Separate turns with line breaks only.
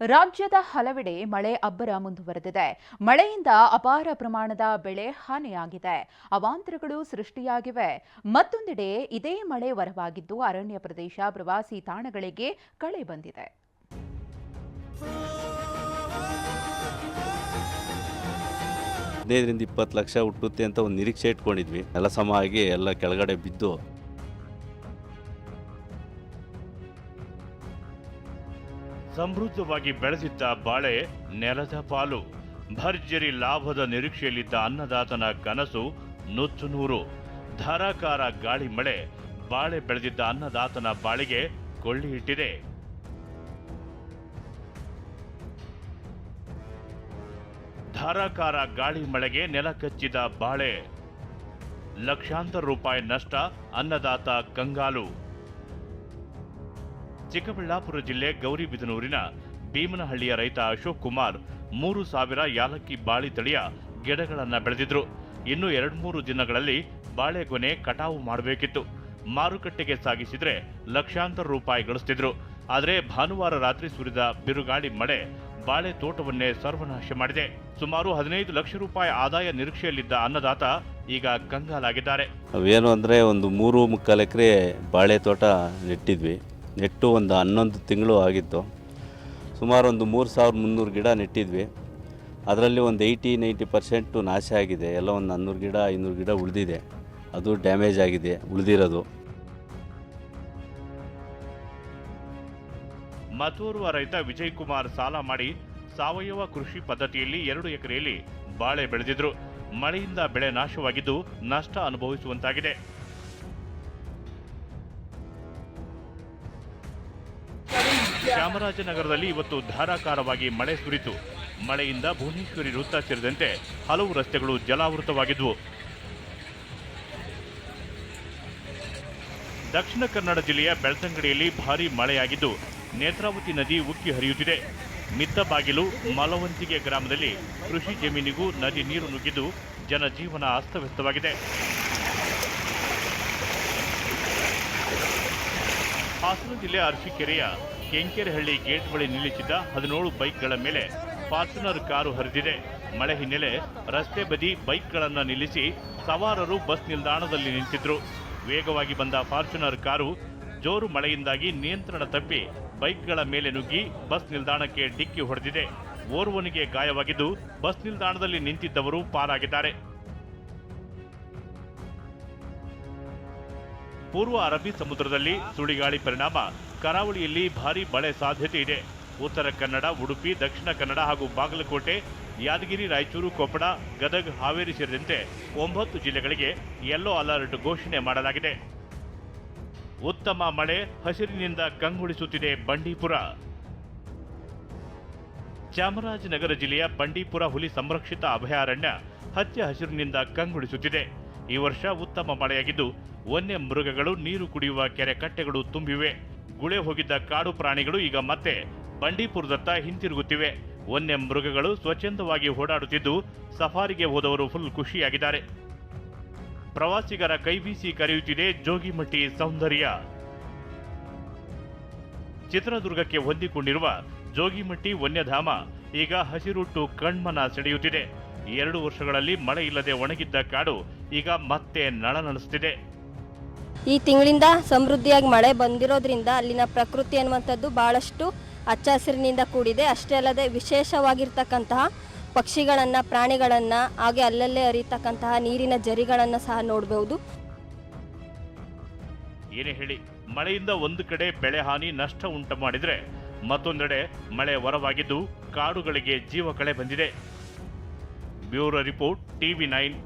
ರಾಜ್ಯದ ಹಲವೆಡೆ ಮಳೆ ಅಬ್ಬರ ಮುಂದುವರೆದಿದೆ. ಮಳೆಯಿಂದ ಅಪಾರ ಪ್ರಮಾಣದ ಬೆಳೆ ಹಾನಿಯಾಗಿದೆ. ಅವಾಂತರಗಳು ಸೃಷ್ಟಿಯಾಗಿವೆ. ಮತ್ತೊಂದೆಡೆ ಇದೇ ಮಳೆ ವರವಾಗಿದ್ದು ಅರಣ್ಯ ಪ್ರದೇಶ, ಪ್ರವಾಸಿ ತಾಣಗಳಿಗೆ ಕಳೆ ಬಂದಿದೆ.
ಹದಿನೈದರಿಂದ ಇಪ್ಪತ್ತು ಲಕ್ಷ ಹುಟ್ಟುತ್ತೆ ಅಂತ ಒಂದು ನಿರೀಕ್ಷೆ ಇಟ್ಕೊಂಡಿದ್ವಿ. ಎಲ್ಲ ಸಮ ಆಗಿ ಎಲ್ಲ ಕೆಳಗಡೆ ಬಿದ್ದು
ಸಮೃದ್ಧವಾಗಿ ಬೆಳೆದಿದ್ದ ಬಾಳೆ ನೆಲದ ಪಾಲು. ಭರ್ಜರಿ ಲಾಭದ ನಿರೀಕ್ಷೆಯಲ್ಲಿದ್ದ ಅನ್ನದಾತನ ಕನಸು ನುಚ್ಚು ನೂರು. ಧಾರಾಕಾರ ಗಾಳಿ ಮಳೆ, ಬಾಳೆ ಬೆಳೆದಿದ್ದ ಅನ್ನದಾತನ ಬಾಳಿಗೆ ಕೊಳ್ಳಿ ಇಟ್ಟಿದೆ. ಧಾರಾಕಾರ ಗಾಳಿ ಮಳೆಗೆ ನೆಲ ಕಚ್ಚಿದ ಬಾಳೆ. ಲಕ್ಷಾಂತರ ರೂಪಾಯಿ ನಷ್ಟ ಅನ್ನದಾತ ಕಂಗಾಲು. ಚಿಕ್ಕಬಳ್ಳಾಪುರ ಜಿಲ್ಲೆ ಗೌರಿಬಿದನೂರಿನ ಭೀಮನಹಳ್ಳಿಯ ರೈತ ಅಶೋಕ್ ಕುಮಾರ್ ಮೂರು ಸಾವಿರ ಯಾಲಕ್ಕಿ ಬಾಳಿ ತಳಿಯ ಗಿಡಗಳನ್ನು ಬೆಳೆದಿದ್ರು. ಇನ್ನು ಎರಡ್ಮೂರು ದಿನಗಳಲ್ಲಿ ಬಾಳೆಗೊನೆ ಕಟಾವು ಮಾಡಬೇಕಿತ್ತು. ಮಾರುಕಟ್ಟೆಗೆ ಸಾಗಿಸಿದ್ರೆ ಲಕ್ಷಾಂತರ ರೂಪಾಯಿ ಗಳಿಸ್ತಿದ್ರು. ಆದರೆ ಭಾನುವಾರ ರಾತ್ರಿ ಸುರಿದ ಬಿರುಗಾಳಿ ಮಳೆ ಬಾಳೆ ತೋಟವನ್ನೇ ಸರ್ವನಾಶ ಮಾಡಿದೆ. ಸುಮಾರು ಹದಿನೈದು ಲಕ್ಷ ರೂಪಾಯಿ ಆದಾಯ ನಿರೀಕ್ಷೆಯಲ್ಲಿದ್ದ ಅನ್ನದಾತ ಈಗ ಕಂಗಾಲಾಗಿದ್ದಾರೆ.
ಅವೇನು ಅಂದರೆ ಒಂದು ಮೂರು ಮುಕ್ಕಾಲು ಎಕರೆ ಬಾಳೆ ತೋಟ ನೆಟ್ಟಿದ್ವಿ. ನೆಟ್ಟು ಒಂದು ಹನ್ನೊಂದು ತಿಂಗಳು ಆಗಿತ್ತು. ಸುಮಾರು ಒಂದು ಮೂರು ಸಾವಿರದ ಮುನ್ನೂರು ಗಿಡ ನೆಟ್ಟಿದ್ವಿ. ಅದರಲ್ಲಿ ಒಂದು ಏಯ್ಟಿ, ನೈಂಟಿ ಪರ್ಸೆಂಟು ನಾಶ ಆಗಿದೆ. ಎಲ್ಲ ಒಂದು ನಾನ್ನೂರು ಗಿಡ, ಐನೂರು ಗಿಡ ಉಳಿದಿದೆ. ಅದು ಡ್ಯಾಮೇಜ್ ಆಗಿದೆ, ಉಳಿದಿರೋದು.
ಮತ್ತೋರ್ವ ರೈತ ವಿಜಯ್ ಕುಮಾರ್ ಸಾಲ ಮಾಡಿ ಸಾವಯವ ಕೃಷಿ ಪದ್ಧತಿಯಲ್ಲಿ ಎರಡು ಎಕರೆಯಲ್ಲಿ ಬಾಳೆ ಬೆಳೆದಿದ್ರು. ಮಳೆಯಿಂದ ಬೆಳೆ ನಾಶವಾಗಿದ್ದು ನಷ್ಟ ಅನುಭವಿಸುವಂತಾಗಿದೆ. ಚಾಮರಾಜನಗರದಲ್ಲಿ ಇವತ್ತು ಧಾರಾಕಾರವಾಗಿ ಮಳೆ ಸುರಿತು. ಮಳೆಯಿಂದ ಭುವನೇಶ್ವರಿ ವೃತ್ತ ಸೇರಿದಂತೆ ಹಲವು ರಸ್ತೆಗಳು ಜಲಾವೃತವಾಗಿದ್ದವು ದಕ್ಷಿಣ ಕನ್ನಡ ಜಿಲ್ಲೆಯ ಬೆಳ್ತಂಗಡಿಯಲ್ಲಿ ಭಾರೀ ಮಳೆಯಾಗಿದ್ದು, ನೇತ್ರಾವತಿ ನದಿ ಉಕ್ಕಿ ಹರಿಯುತ್ತಿದೆ. ಮಿತ್ತಬಾಗಿಲು ಮಲವಂತಿಗೆ ಗ್ರಾಮದಲ್ಲಿ ಕೃಷಿ ಜಮೀನಿಗೂ ನದಿ ನೀರು ನುಗ್ಗಿದ್ದು, ಜನಜೀವನ ಅಸ್ತವ್ಯಸ್ತವಾಗಿದೆ. ಹಾಸನ ಜಿಲ್ಲೆ ಅರಸೀಕೆರೆಯ ಕೆಂಕೆರೆಹಳ್ಳಿ ಗೇಟ್ ಬಳಿ ನಿಲ್ಲಿಸಿದ್ದ ಹದಿನೇಳು ಬೈಕ್ಗಳ ಮೇಲೆ ಫಾರ್ಚುನರ್ ಕಾರು ಹರಿದಿದೆ. ಮಳೆ ಹಿನ್ನೆಲೆ ರಸ್ತೆ ಬದಿ ಬೈಕ್ಗಳನ್ನು ನಿಲ್ಲಿಸಿ ಸವಾರರು ಬಸ್ ನಿಲ್ದಾಣದಲ್ಲಿ ನಿಂತಿದ್ರು. ವೇಗವಾಗಿ ಬಂದ ಫಾರ್ಚುನರ್ ಕಾರು ಜೋರು ಮಳೆಯಿಂದಾಗಿ ನಿಯಂತ್ರಣ ತಪ್ಪಿ ಬೈಕ್ಗಳ ಮೇಲೆ ನುಗ್ಗಿ ಬಸ್ ನಿಲ್ದಾಣಕ್ಕೆ ಡಿಕ್ಕಿ ಹೊಡೆದಿದೆ. ಓರ್ವನಿಗೆ ಗಾಯವಾಗಿದ್ದು ಬಸ್ ನಿಲ್ದಾಣದಲ್ಲಿ ನಿಂತಿದ್ದವರು ಪಾರಾಗಿದ್ದಾರೆ. ಪೂರ್ವ ಅರಬ್ಬಿ ಸಮುದ್ರದಲ್ಲಿ ಸುಳಿಗಾಳಿ ಪರಿಣಾಮ ಕರಾವಳಿಯಲ್ಲಿ ಭಾರಿ ಮಳೆ ಸಾಧ್ಯತೆ ಇದೆ. ಉತ್ತರ ಕನ್ನಡ, ಉಡುಪಿ, ದಕ್ಷಿಣ ಕನ್ನಡ ಹಾಗೂ ಬಾಗಲಕೋಟೆ, ಯಾದಗಿರಿ, ರಾಯಚೂರು, ಕೊಪ್ಪಳ, ಗದಗ, ಹಾವೇರಿ ಸೇರಿದಂತೆ ಒಂಬತ್ತು ಜಿಲ್ಲೆಗಳಿಗೆ ಯೆಲ್ಲೋ ಅಲರ್ಟ್ ಘೋಷಣೆ ಮಾಡಲಾಗಿದೆ. ಉತ್ತಮ ಮಳೆ ಹಸಿರಿನಿಂದ ಕಂಗೊಳಿಸುತ್ತಿದೆ ಬಂಡೀಪುರ. ಚಾಮರಾಜನಗರ ಜಿಲ್ಲೆಯ ಬಂಡೀಪುರ ಹುಲಿ ಸಂರಕ್ಷಿತ ಅಭಯಾರಣ್ಯ ಹಚ್ಚ ಹಸಿರಿನಿಂದ ಕಂಗೊಳಿಸುತ್ತಿದೆ. ಈ ವರ್ಷ ಉತ್ತಮ ಮಳೆಯಾಗಿದ್ದು, ವನ್ಯ ಮೃಗಗಳು ನೀರು ಕುಡಿಯುವ ಕೆರೆ ಕಟ್ಟೆಗಳು ತುಂಬಿವೆ. ಗುಳೆ ಹೋಗಿದ್ದ ಕಾಡು ಪ್ರಾಣಿಗಳು ಈಗ ಮತ್ತೆ ಬಂಡೀಪುರದತ್ತ ಹಿಂತಿರುಗುತ್ತಿವೆ. ವನ್ಯ ಮೃಗಗಳು ಸ್ವಚ್ಛಂದವಾಗಿ ಓಡಾಡುತ್ತಿದ್ದು ಸಫಾರಿಗೆ ಹೋದವರು ಫುಲ್ ಖುಷಿಯಾಗಿದ್ದಾರೆ. ಪ್ರವಾಸಿಗರ ಕೈಬೀಸಿ ಕರೆಯುತ್ತಿದೆ ಜೋಗಿಮಟ್ಟಿ ಸೌಂದರ್ಯ. ಚಿತ್ರದುರ್ಗಕ್ಕೆ ಹೊಂದಿಕೊಂಡಿರುವ ಜೋಗಿಮಟ್ಟಿ ವನ್ಯಧಾಮ ಈಗ ಹಸಿರುಟ್ಟು ಕಣ್ಮನ ಸೆಳೆಯುತ್ತಿದೆ. ಎರಡು ವರ್ಷಗಳಲ್ಲಿ ಮಳೆ ಇಲ್ಲದೆ ಒಣಗಿದ್ದ ಕಾಡು ಈಗ ಮತ್ತೆ ನಳನಳಿಸುತ್ತಿದೆ.
ಈ ತಿಂಗಳಿಂದ ಸಮೃದ್ಧಿಯಾಗಿ ಮಳೆ ಬಂದಿರೋದ್ರಿಂದ ಅಲ್ಲಿನ ಪ್ರಕೃತಿ ಅನ್ನುವಂಥದ್ದು ಭಾಳಷ್ಟು ಹಚ್ಚ ಹಸಿರಿನಿಂದ ಕೂಡಿದೆ. ಅಷ್ಟೇ ಅಲ್ಲದೆ ವಿಶೇಷವಾಗಿರ್ತಕ್ಕಂತಹ ಪಕ್ಷಿಗಳನ್ನು, ಪ್ರಾಣಿಗಳನ್ನು, ಹಾಗೆ ಅಲ್ಲಲ್ಲೇ ಅರಿತಕ್ಕಂತಹ ನೀರಿನ ಜರಿಗಳನ್ನು ಸಹ ನೋಡಬಹುದು
ಏನೇ ಹೇಳಿ, ಮಳೆಯಿಂದ ಒಂದು ಕಡೆ ಬೆಳೆ ಹಾನಿ, ನಷ್ಟ ಉಂಟು ಮಾಡಿದರೆ ಮತ್ತೊಂದೆಡೆ ಮಳೆ ವರವಾಗಿದ್ದು ಕಾಡುಗಳಿಗೆ ಜೀವ ಕಳೆ ಬಂದಿದೆ. Bureau report, TV nine.